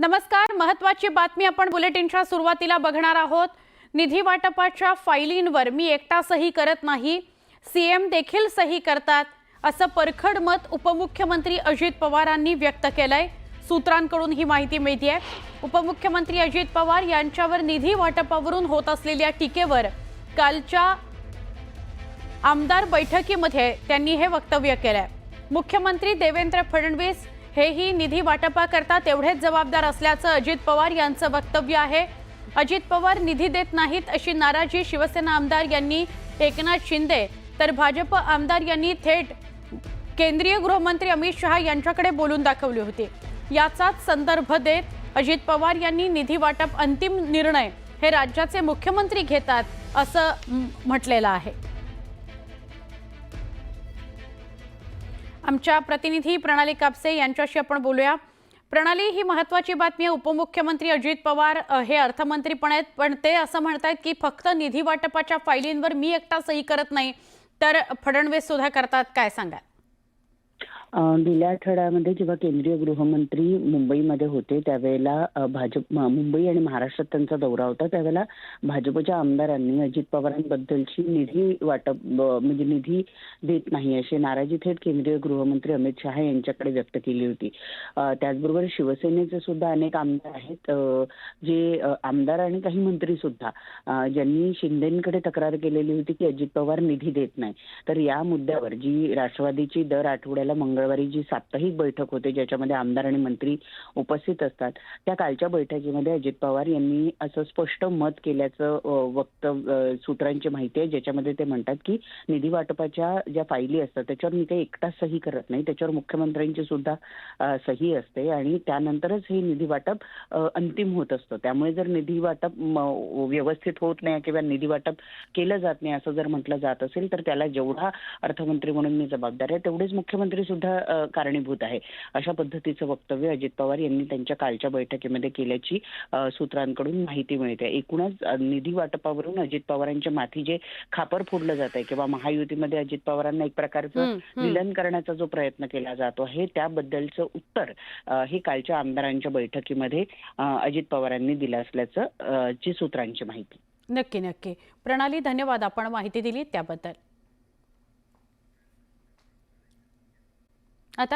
नमस्कार महत्वाची बातमी आपण बुलेटिनच्या सुरुवातीला बघणार आहोत. निधी वाटपाच्या फाईलींवर मी एकटा सही करत नाही. सीएम देखील सही करतात. असं परखड मत उपमुख्यमंत्री अजित पवारांनी व्यक्त केलंय. सूत्रांकडून ही माहिती मिळतीये. उपमुख्यमंत्री अजित पवार यांच्यावर निधी वाटपावरून होत असलेल्या टीकेवर कालच्या आमदार बैठकीमध्ये त्यांनी हे वक्तव्य केलंय. मुख्यमंत्री देवेंद्र फडणवीस हेही निधी वाटपाकरता तेवढेच जबाबदार असल्याचं अजित पवार यांचं वक्तव्य आहे. अजित पवार निधी देत नाहीत अशी नाराजी शिवसेना आमदार यांनी एकनाथ शिंदे तर भाजप आमदार यांनी थेट केंद्रीय गृहमंत्री अमित शहा यांच्याकडे बोलून दाखवली होती. याचाच संदर्भ देत अजित पवार यांनी निधी वाटप अंतिम निर्णय हे राज्याचे मुख्यमंत्री घेतात असं म्हटलेलं आहे. आमच्या प्रतिनिधी प्रणाली कापसे यांच्याशी आपण बोलूया. प्रणाली ही महत्वाची बातमी आहे. उपमुख्यमंत्री अजित पवार हे अर्थमंत्री पण आहेत. पण ते असं म्हणतायत की फक्त निधी वाटपाच्या फायलींवर मी एकटा सही करत नाही तर फडणवीस सुद्धा करतात. काय सांगा गेल्या आठवड्यामध्ये जेव्हा केंद्रीय गृहमंत्री मुंबईमध्ये होते त्यावेळेला भाजप मुंबई आणि महाराष्ट्रात त्यांचा दौरा होता. त्यावेळेला भाजपच्या आमदारांनी अजित पवारांबद्दलची निधी वाटप म्हणजे निधी देत नाही अशी नाराजी थेट केंद्रीय गृहमंत्री अमित शहा यांच्याकडे व्यक्त केली होती. त्याचबरोबर शिवसेनेचे सुद्धा अनेक आमदार आहेत जे आमदार आणि काही मंत्री सुद्धा ज्यांनी शिंदेकडे तक्रार केलेली होती की अजित पवार निधी देत नाही. तर या मुद्द्यावर जी राष्ट्रवादीची दर आठवड्याला मंगळवारी जी साप्ताहिक बैठक होते ज्याच्यामध्ये आमदार आणि मंत्री उपस्थित असतात त्या कालच्या बैठकीमध्ये अजित पवार यांनी असं स्पष्ट मत केल्याचं वक्त वक्तव्य सूत्रांची माहिती आहे ज्याच्यामध्ये ते म्हणतात की निधी वाटपाच्या ज्या फायली असतात त्याच्यावर मी काही एकटा सही करत नाही त्याच्यावर मुख्यमंत्र्यांची सुद्धा सही असते आणि त्यानंतरच हे निधी वाटप अंतिम होत असतं. त्यामुळे जर निधी वाटप व्यवस्थित होत नाही किंवा निधी वाटप केलं जात नाही असं जर म्हटलं जात असेल तर त्याला जेवढा अर्थमंत्री म्हणून मी जबाबदार आहे तेवढेच मुख्यमंत्री सुद्धा अं, कारणीभूत आहे. अशा पद्धतीचं वक्तव्य अजित पवार यांनी त्यांच्या कालच्या बैठकीमध्ये केल्याची सूत्रांकडून माहिती मिळते. एकूणच निधी वाटपावरून अजित पवारांच्या माथी जे खापर फोडलं जात आहे किंवा महायुतीमध्ये अजित पवारांना एक प्रकारचं. विलन करण्याचा जो प्रयत्न केला जातो आहे त्याबद्दलचं उत्तर हे कालच्या आमदारांच्या बैठकीमध्ये अजित पवारांनी दिलं असल्याचं ची सूत्रांची माहिती. नक्की नक्की. प्रणाली धन्यवाद. आपण माहिती दिली त्याबद्दल. Até